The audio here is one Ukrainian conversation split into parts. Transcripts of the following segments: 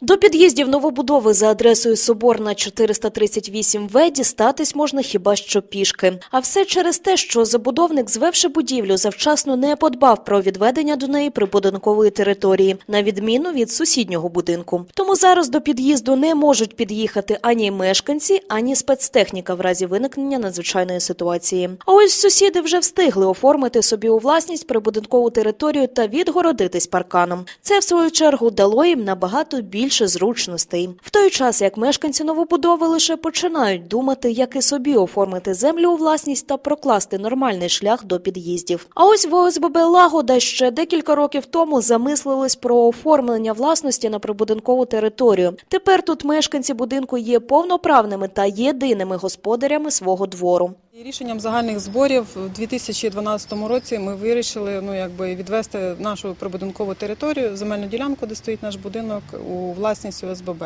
До під'їздів новобудови за адресою Соборна 438В дістатись можна хіба що пішки. А все через те, що забудовник, звевши будівлю, завчасно не подбав про відведення до неї прибудинкової території, на відміну від сусіднього будинку. Тому зараз до під'їзду не можуть під'їхати ані мешканці, ані спецтехніка в разі виникнення надзвичайної ситуації. А ось сусіди вже встигли оформити собі у власність прибудинкову територію та відгородитись парканом. Це в свою чергу дало їм набагато більше зручностей. В той час як мешканці новобудови лише починають думати, як і собі оформити землю у власність та прокласти нормальний шлях до під'їздів. А ось в ОСББ Лагода ще декілька років тому замислились про оформлення власності на прибудинкову територію. Тепер тут мешканці будинку є повноправними та єдиними господарями свого двору. Рішенням загальних зборів у 2012 році ми вирішили ну, якби відвести нашу прибудинкову територію, земельну ділянку, де стоїть наш будинок, у власність ОСББ.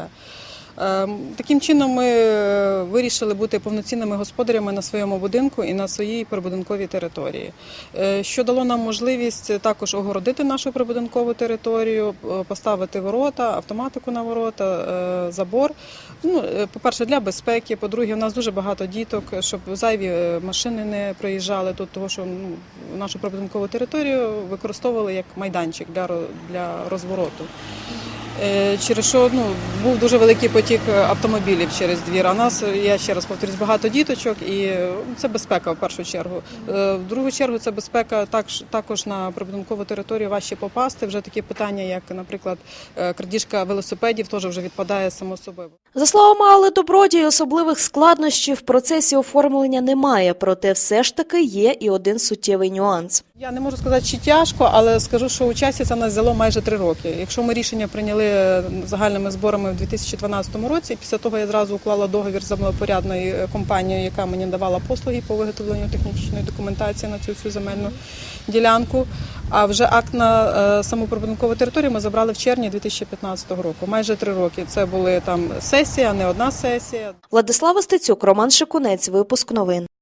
Ем, Таким чином ми е, вирішили бути повноцінними господарями на своєму будинку і на своїй прибудинковій території, Е, що дало нам можливість також огородити нашу прибудинкову територію, е, поставити ворота, автоматику на ворота, забор. Ну, по-перше, для безпеки. По-друге, у нас дуже багато діток, щоб зайві машини не проїжджали тут, тому що ну, нашу прибудинкову територію використовували як майданчик для, для розвороту. Через що ну, був дуже великий потік автомобілів через двір. А нас, я ще раз повторюсь, багато діточок, і е, це безпека в першу чергу. Е, В другу чергу це безпека також, на прибудинкову територію важче попасти. Вже такі питання, як, наприклад, е, крадіжка велосипедів, теж вже відпадає само собою. За словами Алли Добродій, особливих складнощів в процесі оформлення немає, проте все ж таки є і один суттєвий нюанс. Я не можу сказати, чи тяжко, але скажу, що у часі це нас взяло майже три роки. Якщо ми рішення прийняли загальними зборами в 2012 році, після того я зразу уклала договір з землепорядною компанією, яка мені давала послуги по виготовленню технічної документації на цю всю земельну ділянку. А вже акт на е, територію ми забрали в червні 2015 року. Майже три роки. Це були там сесія, не одна сесія. Владислава Стецюк, Роман Шикунець, випуск новин.